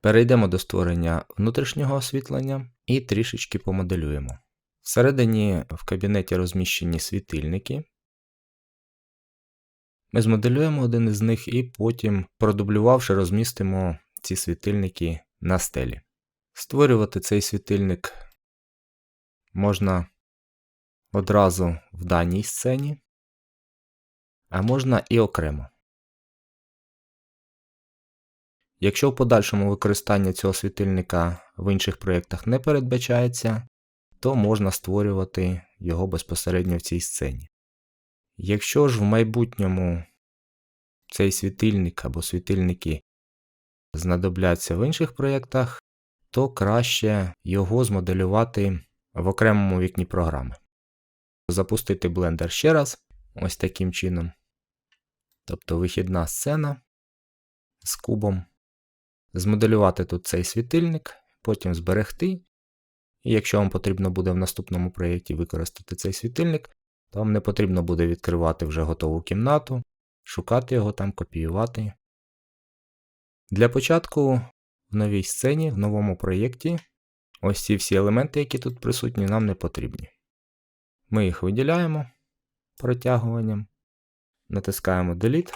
Перейдемо до створення внутрішнього освітлення і трішечки помоделюємо. Всередині в кабінеті розміщені світильники. Ми змоделюємо один із них і потім, продублювавши, розмістимо ці світильники на стелі. Створювати цей світильник можна одразу в даній сцені, а можна і окремо. Якщо в подальшому використання цього світильника в інших проєктах не передбачається, то можна створювати його безпосередньо в цій сцені. Якщо ж в майбутньому цей світильник або світильники знадобляться в інших проєктах, то краще його змоделювати в окремому вікні програми. Запустити Blender ще раз, ось таким чином. Тобто вихідна сцена з кубом. Змоделювати тут цей світильник, потім зберегти. І якщо вам потрібно буде в наступному проєкті використати цей світильник, то вам не потрібно буде відкривати вже готову кімнату, шукати його там, копіювати. Для початку в новій сцені, в новому проєкті, ось ці всі елементи, які тут присутні, нам не потрібні. Ми їх виділяємо протягуванням, натискаємо Delete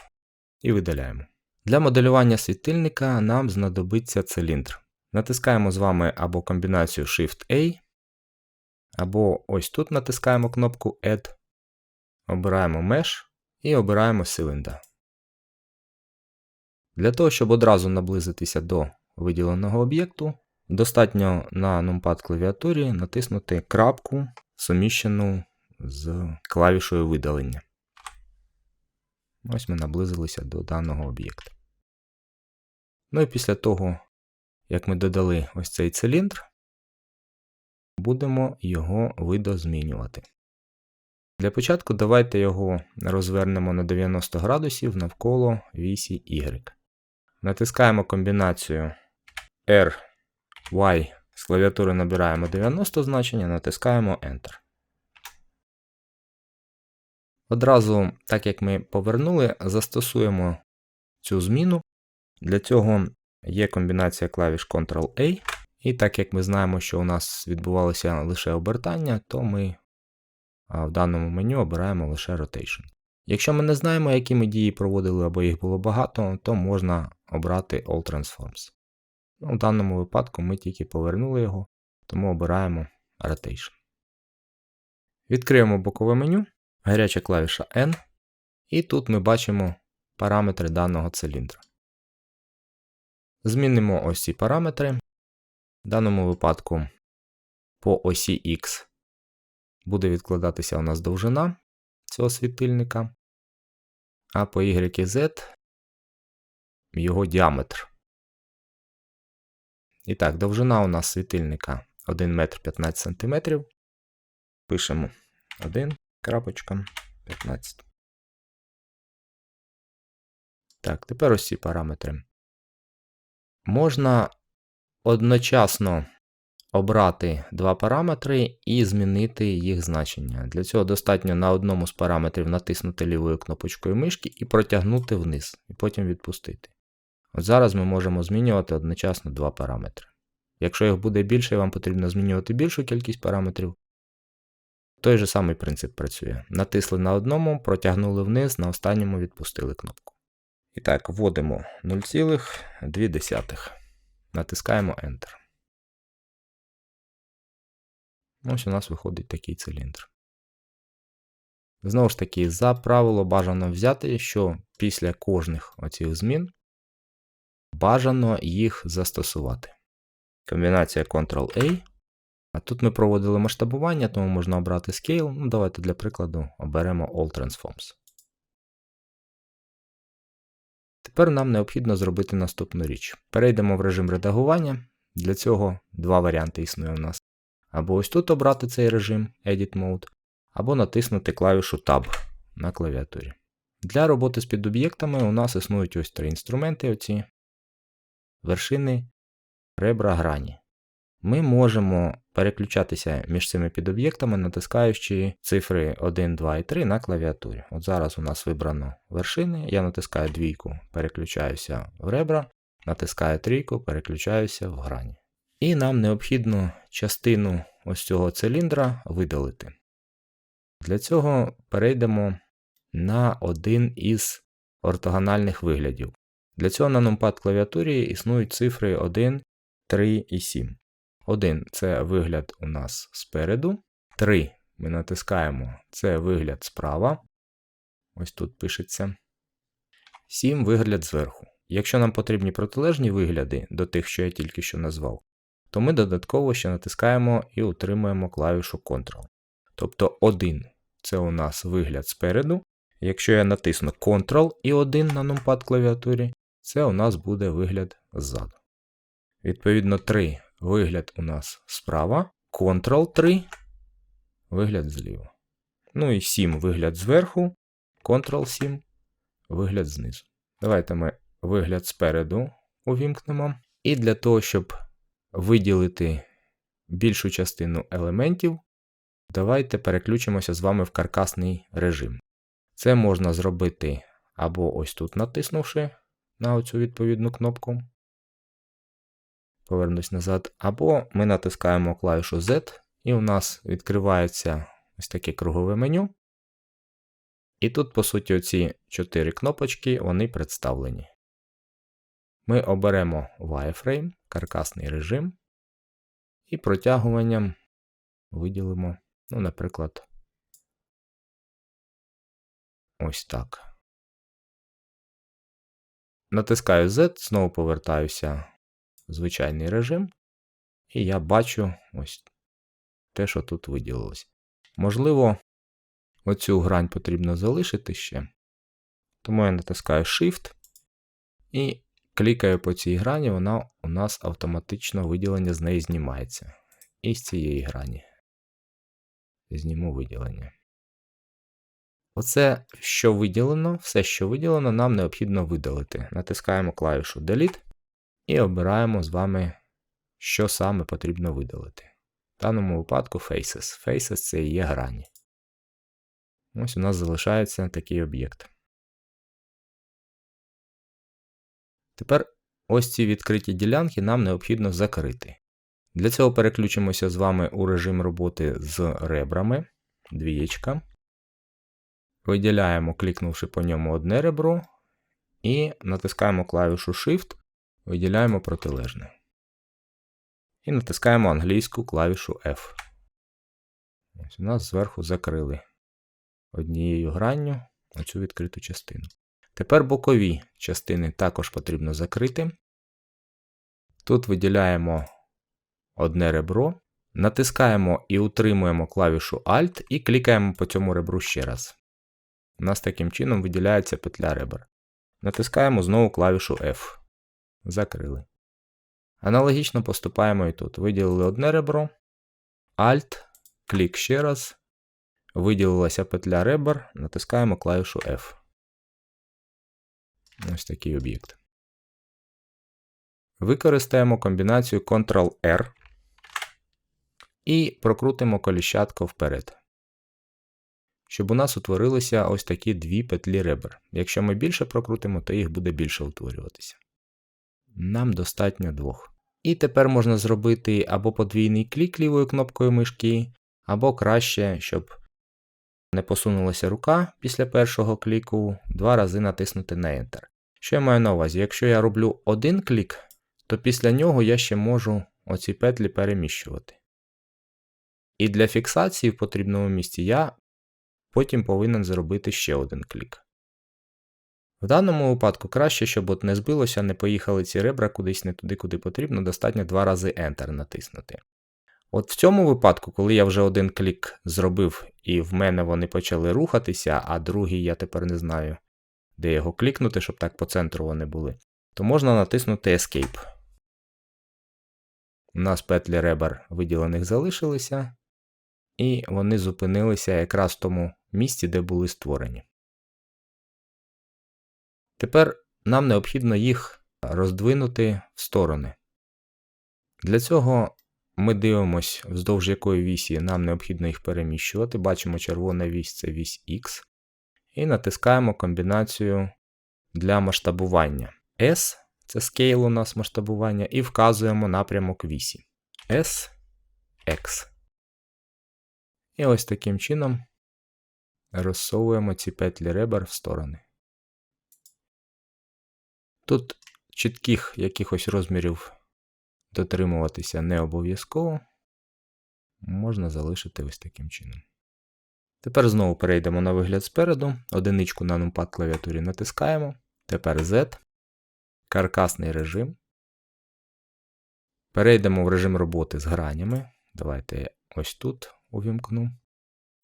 і видаляємо. Для моделювання світильника нам знадобиться циліндр. Натискаємо з вами або комбінацію Shift-A, або ось тут натискаємо кнопку Add, обираємо Mesh і обираємо циліндр. Для того, щоб одразу наблизитися до виділеного об'єкту, достатньо на numpad клавіатурі натиснути крапку, суміщену з клавішою видалення. Ось ми наблизилися до даного об'єкта. Ну і після того, як ми додали ось цей циліндр, будемо його видозмінювати. Для початку давайте його розвернемо на 90 градусів навколо вісі Y. Натискаємо комбінацію R, Y, з клавіатури набираємо 90 значення, натискаємо Enter. Одразу, так як ми повернули, застосуємо цю зміну. Для цього є комбінація клавіш Ctrl-A. І так як ми знаємо, що у нас відбувалося лише обертання, то ми в даному меню обираємо лише Rotation. Якщо ми не знаємо, які ми дії проводили або їх було багато, то можна обрати All Transforms. Ну, В даному випадку ми тільки повернули його, тому обираємо Rotation. Відкриємо бокове меню, гаряча клавіша N, і тут ми бачимо параметри даного циліндра. Змінимо ось ці параметри. В даному випадку по осі X буде відкладатися у нас довжина цього світильника, а по Y і Z його діаметр. І так, довжина у нас світильника 1 метр 15 см. Пишемо 1 крапочка 15. Так, тепер ось ці параметри. Можна одночасно обрати два параметри і змінити їх значення. Для цього достатньо на одному з параметрів натиснути лівою кнопочкою мишки і протягнути вниз, і потім відпустити. От зараз ми можемо змінювати одночасно два параметри. Якщо їх буде більше, вам потрібно змінювати більшу кількість параметрів. Той же самий принцип працює. Натисли на одному, протягнули вниз, на останньому відпустили кнопку. І так, вводимо 0,2. Натискаємо Enter. Ось у нас виходить такий циліндр. Знову ж таки, за правило бажано взяти, що після кожних оцих змін бажано їх застосувати. Комбінація Ctrl-A. А тут ми проводили масштабування, тому можна обрати Scale. Ну, Давайте для прикладу оберемо All Transforms. Тепер нам необхідно зробити наступну річ. Перейдемо в режим редагування. Для цього два варіанти існує у нас. Або ось тут обрати цей режим Edit Mode, або натиснути клавішу Tab на клавіатурі. Для роботи з підоб'єктами у нас існують ось три інструменти: оці вершини, ребра, грані. Ми можемо переключатися між цими підоб'єктами, натискаючи цифри 1, 2 і 3 на клавіатурі. От зараз у нас вибрано вершини, я натискаю двійку, переключаюся в ребра, натискаю трійку, переключаюся в грані. І нам необхідно частину ось цього циліндра видалити. Для цього перейдемо на один із ортогональних виглядів. Для цього на numpad клавіатурі існують цифри 1, 3 і 7. 1 це вигляд у нас спереду. 3 ми натискаємо це вигляд справа. Ось тут пишеться. 7 вигляд зверху. Якщо нам потрібні протилежні вигляди до тих, що я тільки що назвав, то ми додатково ще натискаємо і утримуємо клавішу Ctrl. Тобто 1 це у нас вигляд спереду. Якщо я натисну Ctrl і 1 на numpad клавіатурі, це у нас буде вигляд ззаду. Відповідно, 3 вигляд у нас справа, Ctrl 3 вигляд зліва. Ну і 7 вигляд зверху, Ctrl 7 вигляд знизу. Давайте ми вигляд спереду увімкнемо. І для того, щоб виділити більшу частину елементів, давайте переключимося з вами в каркасний режим. Це можна зробити або ось тут натиснувши на оцю відповідну кнопку. Повернусь назад. Або ми натискаємо клавішу Z, і у нас відкривається ось таке кругове меню. І тут, по суті, оці чотири кнопочки вони представлені. Ми оберемо wireframe, каркасний режим, і протягуванням виділимо, ну, наприклад, ось так. Натискаю Z, знову повертаюся звичайний режим, і я бачу ось те, що тут виділилось. Можливо, оцю грань потрібно залишити ще. Тому я натискаю Shift і клікаю по цій грані, вона у нас автоматично виділення з неї знімається. І з цієї грані. Зніму виділення. Оце, що виділено, все, що виділено, нам необхідно видалити. Натискаємо клавішу Delete і обираємо з вами, що саме потрібно видалити. В даному випадку Faces. Faces це і є грані. Ось у нас залишається такий об'єкт. Тепер ось ці відкриті ділянки нам необхідно закрити. Для цього переключимося з вами у режим роботи з ребрами. Двієчка. Виділяємо, клікнувши по ньому одне ребро, і натискаємо клавішу Shift, виділяємо протилежне. І натискаємо англійську клавішу F. Ось У нас зверху закрили однією гранню оцю відкриту частину. Тепер бокові частини також потрібно закрити. Тут виділяємо одне ребро, натискаємо і утримуємо клавішу Alt і клікаємо по цьому ребру ще раз. У нас таким чином виділяється петля ребер. Натискаємо знову клавішу F. Закрили. Аналогічно поступаємо і тут. Виділили одне ребро, Alt, клік ще раз. Виділилася петля ребер, натискаємо клавішу F. Ось такий об'єкт. Використаємо комбінацію Ctrl-R і прокрутимо коліщатко вперед. Щоб у нас утворилися ось такі дві петлі ребер. Якщо ми більше прокрутимо, то їх буде більше утворюватися. Нам достатньо двох. І тепер можна зробити або подвійний клік лівою кнопкою мишки, або краще, щоб не посунулася рука після першого кліку, два рази натиснути на Enter. Що я маю на увазі? Якщо я роблю один клік, то після нього я ще можу оці петлі переміщувати. І для фіксації в потрібному місці я потім повинен зробити ще один клік. В даному випадку краще, щоб от не збилося, не поїхали ці ребра кудись не туди, куди потрібно, достатньо два рази Enter натиснути. От в цьому випадку, коли я вже один клік зробив, і в мене вони почали рухатися, а другий я тепер не знаю, де його клікнути, щоб так по центру вони були, то можна натиснути Escape. У нас петлі ребер виділених залишилися, і вони зупинилися якраз в тому місці, де були створені. Тепер нам необхідно їх роздвинути в сторони. Для цього ми дивимося, вздовж якої вісі нам необхідно їх переміщувати. Бачимо, червона вісь це вісь X. І натискаємо комбінацію для масштабування. S Це scale у нас масштабування, і вказуємо напрямок вісі. S, X. І ось таким чином розсовуємо ці петлі ребер в сторони. Тут чітких якихось розмірів дотримуватися не обов'язково. Можна залишити ось таким чином. Тепер знову перейдемо на вигляд спереду. Одиничку на numpad клавіатурі натискаємо. Тепер Z, каркасний режим. Перейдемо в режим роботи з гранями. Давайте я ось тут увімкну.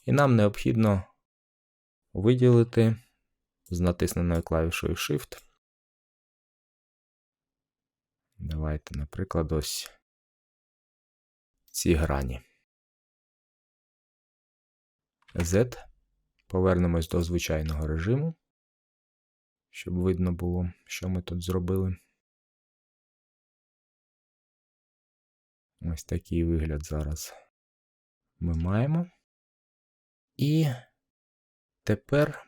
І нам необхідно виділити з натисненою клавішою Shift. Давайте, наприклад, ось ці грані. Z. Повернемось до звичайного режиму, щоб видно було, що ми тут зробили. Ось такий вигляд зараз ми маємо. І тепер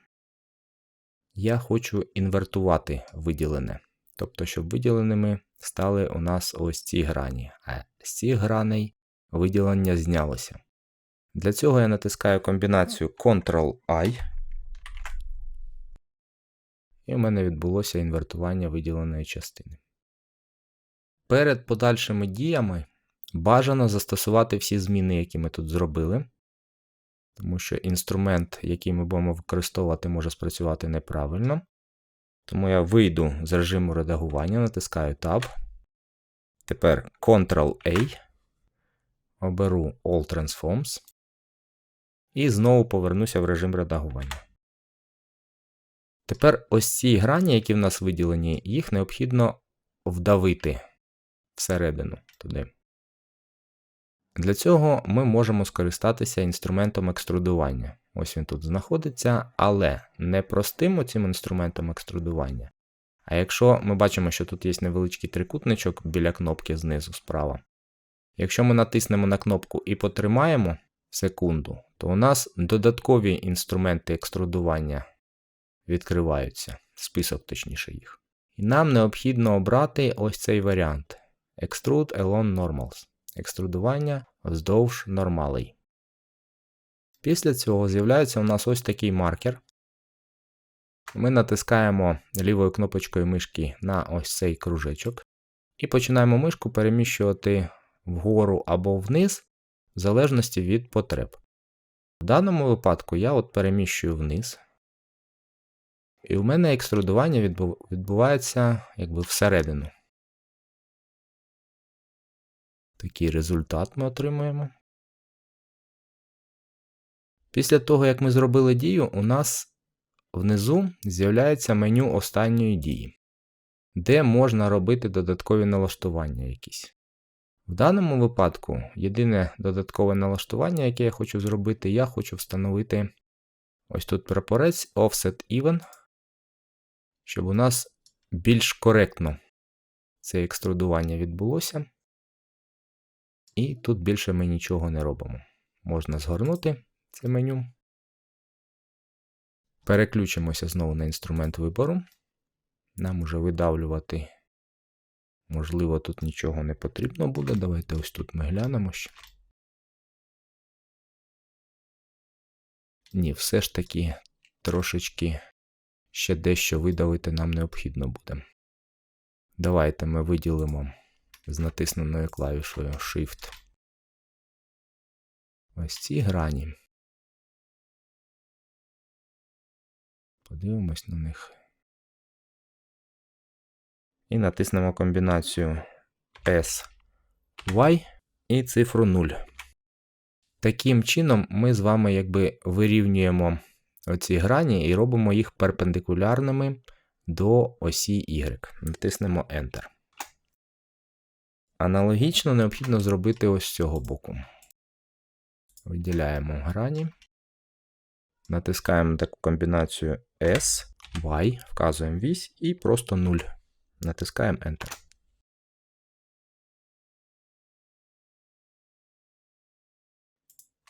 я хочу інвертувати виділене. Тобто, щоб виділеними стали у нас ось ці грані, а з цих граней виділення знялося. Для цього я натискаю комбінацію Ctrl-I, і в мене відбулося інвертування виділеної частини. Перед подальшими діями бажано застосувати всі зміни, які ми тут зробили, тому що інструмент, який ми будемо використовувати, може спрацювати неправильно. Тому я вийду з режиму редагування, натискаю Tab. Тепер Ctrl-A, оберу All Transforms. І знову повернуся в режим редагування. Тепер ось ці грані, які в нас виділені, їх необхідно вдавити всередину туди. Для цього ми можемо скористатися інструментом екструдування. Ось він тут знаходиться, але не простим цим інструментом екструдування. А якщо ми бачимо, що тут є невеличкий трикутничок біля кнопки знизу справа. Якщо ми натиснемо на кнопку і потримаємо секунду, то у нас додаткові інструменти екструдування відкриваються, список точніше їх. І нам необхідно обрати ось цей варіант: Extrude Along Normals. Екструдування вздовж нормалей. Після цього з'являється у нас ось такий маркер. Ми натискаємо лівою кнопочкою мишки на ось цей кружечок. І починаємо мишку переміщувати вгору або вниз, в залежності від потреб. В даному випадку я от переміщую вниз. І в мене екструдування відбувається якби всередину. Такий результат ми отримуємо. Після того, як ми зробили дію, у нас внизу з'являється меню останньої дії, де можна робити додаткові налаштування якісь. В даному випадку, єдине додаткове налаштування, яке я хочу зробити, я хочу встановити ось тут прапорець Offset Even, щоб у нас більш коректно це екструдування відбулося. І тут більше ми нічого не робимо. Можна згорнути це меню. Переключимося знову на інструмент вибору. Нам уже видавлювати, можливо, тут нічого не потрібно буде. Давайте ось тут ми глянемо ще. Ні, все ж таки трошечки ще дещо видалити нам необхідно буде. Давайте ми виділимо з натисненою клавішою Shift. Ось ці грані. Подивимось на них. І натиснемо комбінацію S, Y і цифру 0. Таким чином, ми з вами якби вирівнюємо оці грані і робимо їх перпендикулярними до осі Y. Натиснемо Enter. Аналогічно необхідно зробити ось з цього боку. Виділяємо грані. Натискаємо таку комбінацію S, Y, вказуємо вісь і просто 0. Натискаємо Enter.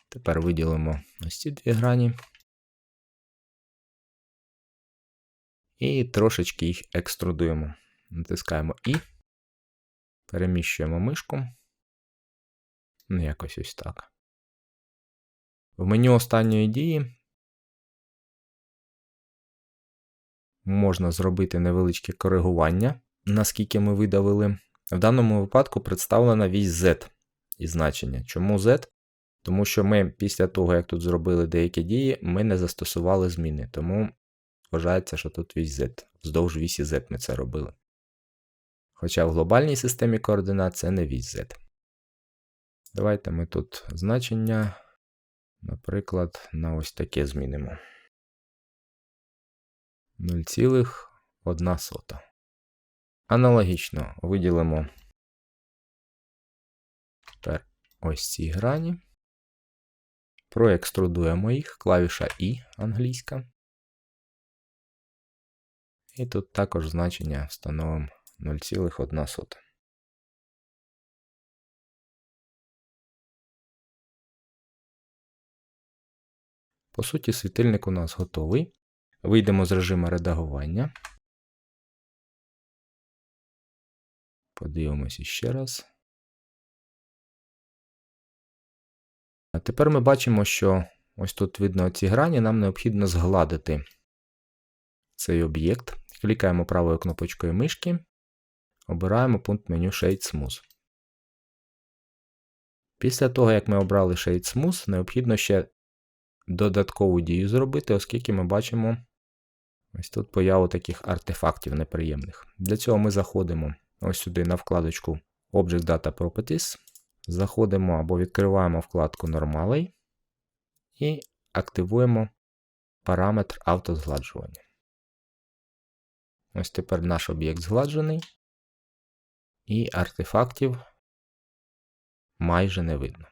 Тепер виділимо ось ці дві грані. І трошечки їх екструдуємо. Натискаємо І. Переміщуємо мишку. Ну, якось ось так. В меню останньої дії можна зробити невеличке коригування, наскільки ми видавили. В даному випадку представлена вісь Z і значення. Чому Z? Тому що ми після того, як тут зробили деякі дії, ми не застосували зміни. Тому вважається, що тут вісь Z. Вздовж вісі Z ми це робили. Хоча в глобальній системі координат це не вісь Z. Давайте ми тут значення, наприклад, на ось таке змінимо. 0,1. Аналогічно виділимо тепер ось ці грані. Проекструдуємо їх, клавіша І англійська. І тут також значення встановимо 0,1. По суті, світильник у нас готовий. Вийдемо з режиму редагування. Подивимось ще раз. А тепер ми бачимо, що ось тут видно ці грані, нам необхідно згладити цей об'єкт. Клікаємо правою кнопочкою мишки, обираємо пункт меню Shade Smooth. Після того, як ми обрали Shade Smooth, необхідно ще додаткову дію зробити, оскільки ми бачимо ось тут появу таких артефактів неприємних. Для цього ми заходимо ось сюди на вкладочку Object Data Properties. Заходимо або відкриваємо вкладку Normally і активуємо параметр автозгладжування. Ось тепер наш об'єкт згладжений, і артефактів майже не видно.